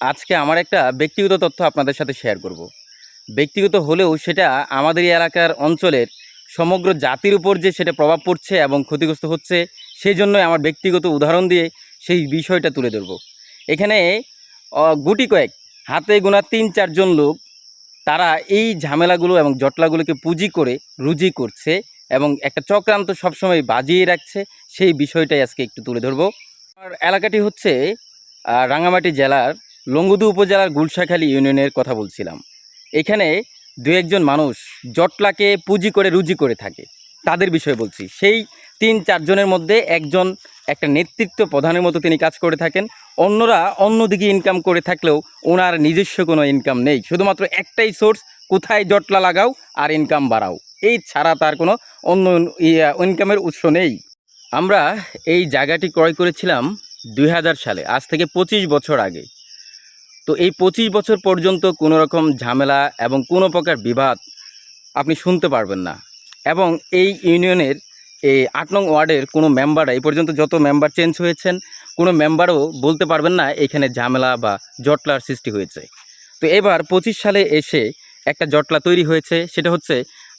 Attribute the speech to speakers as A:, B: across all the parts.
A: আজকে আমার একটা ব্যক্তিগত তথ্য আপনাদের সাথে শেয়ার করব। ব্যক্তিগত হলেও সেটা আমাদের এলাকার অঞ্চলের সমগ্র জাতির উপর যে সেটা প্রভাব পড়ছে এবং ক্ষতিগ্রস্ত হচ্ছে, সেই জন্যই আমার ব্যক্তিগত উদাহরণ দিয়ে সেই বিষয়টা তুলে ধরব এখানে গুটি কয়েক, হাতে গোনা তিন চারজন লোক, তারা এই ঝামেলাগুলো এবং জটলাগুলোকে পুঁজি করে রুজি করছে এবং একটা চক্রান্ত সবসময় বাজিয়ে রাখছে, সেই বিষয়টাই আজকে একটু তুলে ধরবো আর এলাকাটি হচ্ছে রাঙামাটি জেলার লঙ্গুদু উপজেলার গুলশাখালী ইউনিয়নের কথা বলছিলাম। এখানে দু একজন মানুষ জটলাকে পুঁজি করে রুজি করে থাকে। তাদের বিষয়ে বলছি। সেই তিন চারজনের মধ্যে একজন একটা নেতৃত্ব প্রধানের মতো তিনি কাজ করে থাকেন। অন্যরা অন্যদিকে ইনকাম করে থাকলেও ওনার নিজস্ব কোনো ইনকাম নেই। শুধুমাত্র একটাই সোর্স কোথায় জটলা লাগাও আর ইনকাম বাড়াও। এই ছাড়া তার কোনো অন্য ইনকামের উৎস নেই। আমরা এই জায়গাটি ক্রয় করেছিলাম দু হাজার সালে। আজ থেকে পঁচিশ বছর আগে। তো এই পঁচিশ বছর পর্যন্ত কোনো রকম ঝামেলা এবং কোনো প্রকার বিবাদ আপনি শুনতে পারবেন না। এবং এই ইউনিয়নের এই আট নং ওয়ার্ডের কোনো মেম্বাররা, এই পর্যন্ত যত মেম্বার চেঞ্জ হয়েছেন, কোনো মেম্বারও বলতে পারবেন না এখানে ঝামেলা বা জটলার সৃষ্টি হয়েছে। তো এবার পঁচিশ সালে এসে একটা জটলা তৈরি হয়েছে, সেটা হচ্ছে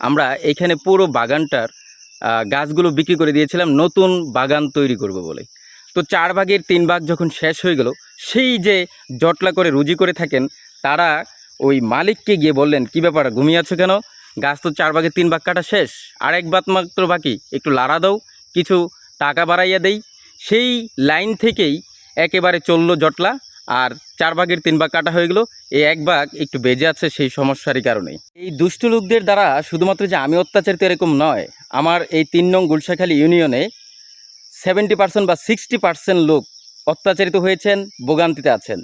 A: আমরা এখানে পুরো বাগানটার গাছগুলো বিক্রি করে দিয়েছিলাম, নতুন বাগান তৈরি করব বলে। তো চার ভাগের তিন ভাগ যখন শেষ হয়ে গেল, সেই যে জটলা করে রুজি করে থাকেন, তারা ওই মালিককে গিয়ে বললেন, কি ব্যাপার, ঘুমিয়ে আছো কেন? গাছ তো চার ভাগের তিন ভাগ কাটা শেষ। আর এক বাদ মাত্র বাকি, একটু লাড়া দাও, কিছু টাকা বাড়াইয়া দেই। সেই লাইন থেকেই একেবারে চলল জটলা, আর চার ভাগের তিন ভাগ কাটা হয়ে গেলো। এই এক ভাগ একটু বেজে আছে সেই সমস্যারই কারণে। এই দুষ্ট লোকদের দ্বারা শুধুমাত্র যে আমি অত্যাচারিত এরকম নয়, আমার এই তিন নং গুলশাখালী ইউনিয়নে সেভেন্টি পার্সেন্ট বা সিক্সটি পার্সেন্ট লোক অত্যাচারিত হয়েছেন, ভোগান্তিতে আছেন।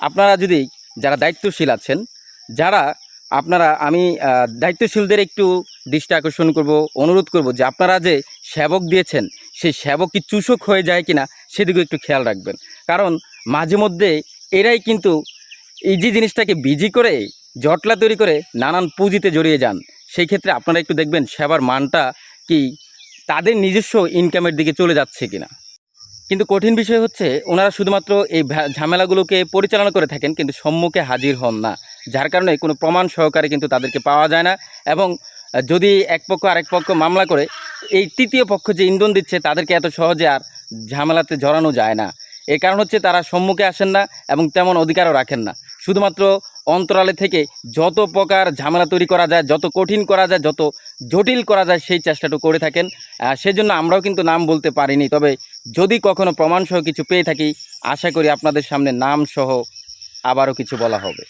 A: আপনারা যদি যারা দায়িত্বশীল আছেন, যারা আপনারা, আমি দায়িত্বশীলদের একটু দৃষ্টি আকর্ষণ করব, অনুরোধ করব যে আপনারা যে সেবক দিয়েছেন, সেই সেবক কি চুষক হয়ে যায় কিনা সেদিকেও একটু খেয়াল রাখবেন। কারণ মাঝে মধ্যে এরাই কিন্তু এই যে জিনিসটাকে বিজি করে, জটলা তৈরি করে, নানান পুঁজিতে জড়িয়ে যান। সেই ক্ষেত্রে আপনারা একটু দেখবেন, সেবার মানটা কি তাদের নিজস্ব ইনকামের দিকে চলে যাচ্ছে কিনা। কিন্তু কঠিন বিষয় হচ্ছে, ওনারা শুধুমাত্র এই ঝামেলাগুলোকে পরিচালনা করে থাকেন, কিন্তু সম্মুখে হাজির হন না। যার কারণে কোনো প্রমাণ সহকারে কিন্তু তাদেরকে পাওয়া যায় না এবং যদি এক পক্ষ আরেক পক্ষ মামলা করে, এই তৃতীয় পক্ষ যে ইন্ধন দিচ্ছে, তাদেরকে এত সহজে আর ঝামেলাতে জড়ানো যায় না। এর কারণ হচ্ছে তারা সম্মুখে আসেন না এবং তেমন অধিকারও রাখেন না। শুধুমাত্র অন্তরালে থেকে যত প্রকার ঝামেলা তৈরি করা যায়, যত কঠিন করা যায়, যত জটিল করা যায়, সেই চেষ্টাটুকু করে থাকেন। সেজন্য আমরাও কিন্তু নাম বলতে পারিনি। তবে যদি কখনো প্রমাণসহ কিছু পেয়ে থাকি, আশা করি আপনাদের সামনে নামসহ আবারও কিছু বলা হবে।